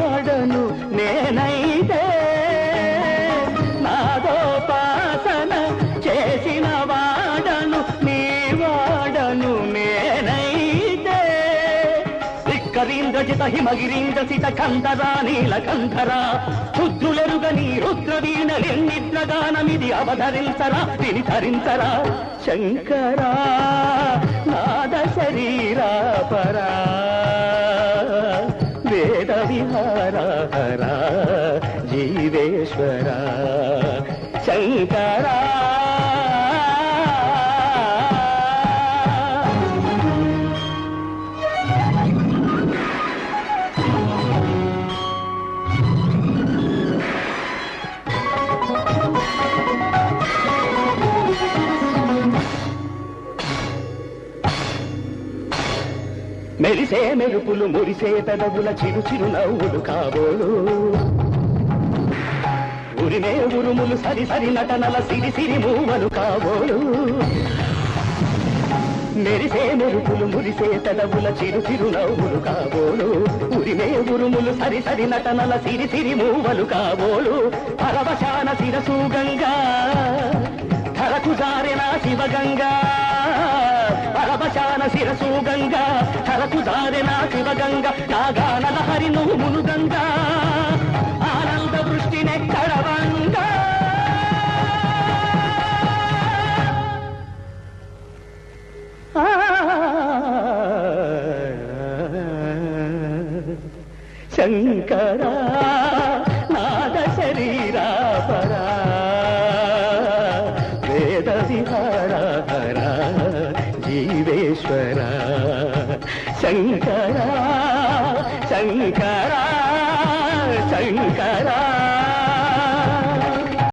వాడను నేనైతే. నాదోపాసన చేసిన వాడను నీ వాడను నేనైతే. ధిక్కరీంద్రజిత హిమగిరీంద్ర సిత కంధరా నీలకంధరా రుద్రులెరుగని రుద్రవీణలెన్నిద్రగానమిది అవధరించరా తిని ధరించరా శంకరా నాద శరీరా పరా వేద విహారా జీవేశ్వరా శంకర మెరిసే మెరుపులు మురిసే పెదవుల చిరు చిరు నవ్వులు కాబోలు ఉరిమే ఉరుములు సరి సరి నటనల సిరి సిరి మూవలు కాబోలు మెరిసే మెరుపులు మురిసే పెదవుల చిరు చిరు నవ్వులు కాబోలు ఉరిమే ఉరుములు సరి సరి నటనల సిరి సిరి మూవలు కాబోలు పరవశాన శిరసు గంగా ధరకు జారిన శివగంగా అవశాన శిరసు గంగా దారి నా శివగంగ నాగానల హరి నువ్వు మునుగంగా ఆనంద వృష్టినే కడవంగా శంకరా నాద శరీరా పరా వేద విహారా ఈశ్వర శంకర శంకర శంకర.